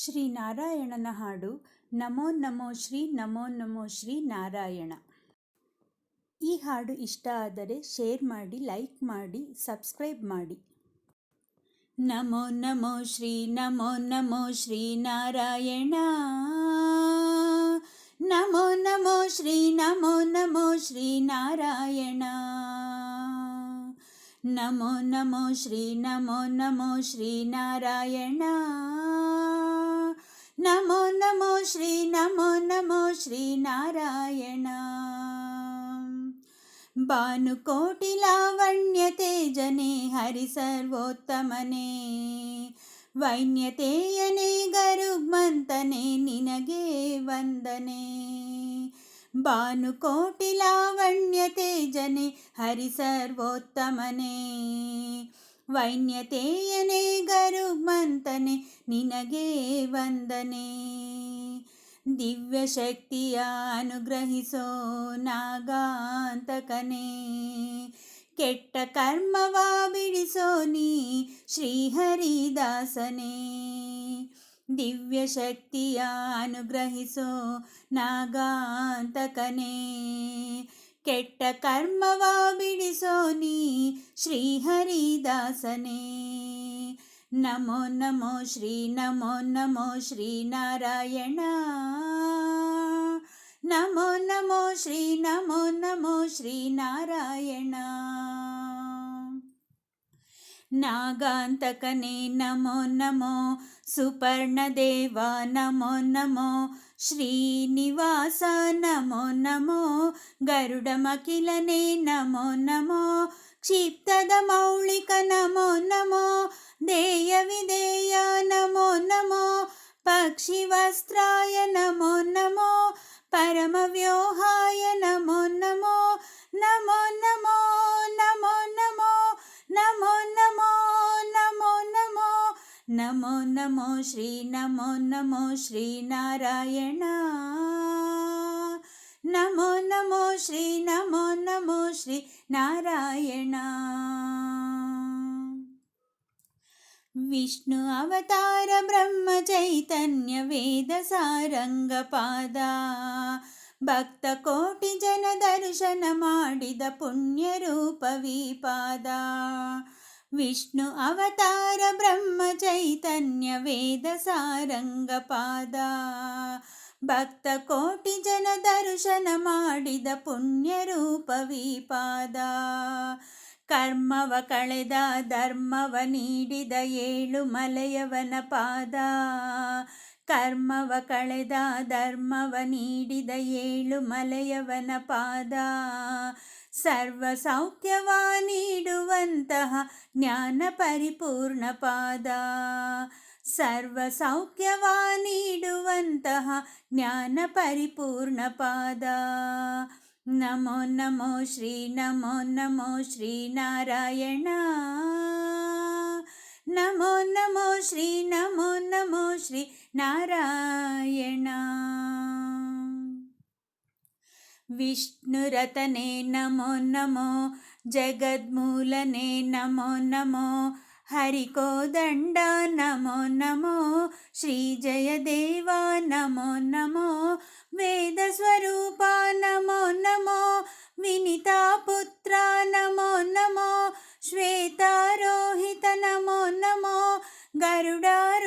ಶ್ರೀ ನಾರಾಯಣನ ಹಾಡು ನಮೋ ನಮೋ ಶ್ರೀ ನಮೋ ನಮೋ ಶ್ರೀ ನಾರಾಯಣ. ಈ ಹಾಡು ಇಷ್ಟ ಆದರೆ ಶೇರ್ ಮಾಡಿ, ಲೈಕ್ ಮಾಡಿ, ಸಬ್ಸ್ಕ್ರೈಬ್ ಮಾಡಿ. ನಮೋ ನಮೋ ಶ್ರೀ ನಮೋ ನಮೋ ಶ್ರೀ ನಾರಾಯಣ. ನಮೋ ನಮೋ ಶ್ರೀ ನಮೋ ನಮೋ ಶ್ರೀ ನಾರಾಯಣ. ನಮೋ ನಮೋ ಶ್ರೀ ನಮೋ ನಮೋ ಶ್ರೀ ನಾರಾಯಣ. ನಮೋ ನಮೋ ಶ್ರೀ ನಮೋ ನಮೋ ಶ್ರೀ ನಾರಾಯಣ. ಭಾನುಕೋಟಿ ಲಾವಣ್ಯ ತೇಜನೆ ಹರಿ ಸರ್ವೋತ್ತಮನೇ. ವೈನ್ಯತೆಯನೇ ಗರುಗ್ಮಂತನೆ ನಿನಗೆ ವಂದನೆ. ಭಾನುಕೋಟಿಲಾವಣ್ಯತೇಜನೆ ಹರಿಸರ್ವೋತ್ತಮನೇ ಗರು ಮಂತನೆ ನಿನಗೆ ವಂದನೆ. ದಿವ್ಯಶಕ್ತಿಯ ಅನುಗ್ರಹಿಸೋ ನಾಗಾಂತಕನೇ. ಕೆಟ್ಟ ಕರ್ಮವ ಬಿಡಿಸೋ ನೀ ಶ್ರೀಹರಿದಾಸನೇ. ದಿವ್ಯ ಶಕ್ತಿಯ ಅನುಗ್ರಹಿಸೋ ನಾಗಾಂತಕನೇ. ಕೆಟ್ಟ ಕರ್ಮವ ಬಿಡಿಸೋ ನೀ ಶ್ರೀಹರಿದಾಸನೇ. ನಮೋ ನಮೋ ಶ್ರೀ ನಮೋ ನಮೋ ಶ್ರೀ ನಾರಾಯಣ. ನಮೋ ನಮೋ ಶ್ರೀ ನಮೋ ನಮೋ ಶ್ರೀ ನಾರಾಯಣ. నాగాంతకనే నమో నమో సుపర్ణదేవా నమో నమో శ్రీనివాస నమో నమో గరుడమఖిలనే నమో నమో క్షిప్తద మౌళిక నమో నమో దేయ విధేయ నమో నమో పక్షివస్త్రాయ నమో నమో పరమవ్యోహాయ నమో నమో నమో నమో. नमो नमो श्री नमो नमो श्रीनारायण नमो नमो श्री नमो नमो श्री नारायण। विष्णु अवतार ब्रह्मचैतन्यवेदसारङ्गपादा भक्तकोटिजन दर्शनमा पुण्यरूपवि पादा। ವಿಷ್ಣು ಅವತಾರ ಬ್ರಹ್ಮ ಚೈತನ್ಯ ವೇದ ಸಾರಂಗಪಾದ ಭಕ್ತ ಕೋಟಿ ಜನ ದರ್ಶನ ಮಾಡಿದ ಪುಣ್ಯ ರೂಪ ವಿಪಾದ. ಕರ್ಮವ ಕಳೆದ, ಧರ್ಮವ ನೀಡಿದ ಏಳು ಮಲೆಯವನ ಪಾದ. ಕರ್ಮವ ಕಳೆದ, ಧರ್ಮವ ನೀಡಿದ ಏಳು ಮಲೆಯವನ ಪಾದ. ಸರ್ವ ಸೌಖ್ಯವ ನೀಡುವಂತಹ ಜ್ಞಾನ ಪರಿಪೂರ್ಣ ಪಾದ ಸರ್ವ ಸೌಖ್ಯವ ನೀಡುವಂತಹ ಜ್ಞಾನ ಪರಿಪೂರ್ಣ ಪಾದ ನಮೋ ನಮೋ ಶ್ರೀ ನಮೋ ನಮೋ ಶ್ರೀ ನಾರಾಯಣ ನಮೋ ನಮೋ ಶ್ರೀ ನಮೋ ನಮೋ ಶ್ರೀ ನಾರಾಯಣ विष्णुरतने नमो नमो जगद्मूलने नमो नमो हरिकोदण्ड नमो नमो श्रीजयदेवा नमो नमो वेदस्वरूपा नमो नमो विनितापुत्रा नमो नमो श्वेतारोहित नमो नमो गरुडा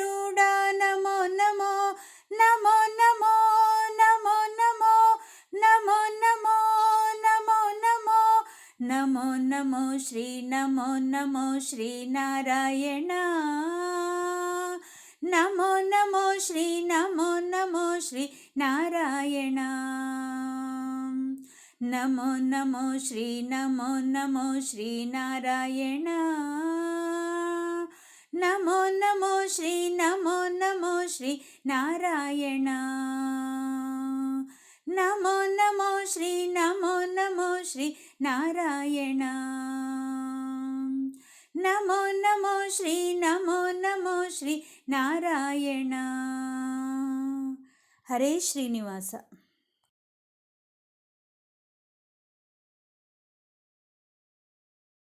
ನಮೋ ಶ್ರೀ ನಮೋ ನಮೋ ಶ್ರೀ ನಾರಾಯಣ. ನಮೋ ನಮೋ ಶ್ರೀ ನಮೋ ನಮೋ ಶ್ರೀ ನಾರಾಯಣ. ನಮೋ ನಮೋ ಶ್ರೀ ನಮೋ ನಮೋ ಶ್ರೀ ನಾರಾಯಣ. ನಮೋ ನಮೋ ಶ್ರೀ ನಮೋ ನಮೋ ಶ್ರೀ ನಾರಾಯಣ. ನಮೋ ನಮೋ ಶ್ರೀ ನಮೋ ನಮೋ శ్రీ నారాయణ నమో నమో శ్రీ నమో నమో శ్రీ నారాయణ. హరే శ్రీనివాస.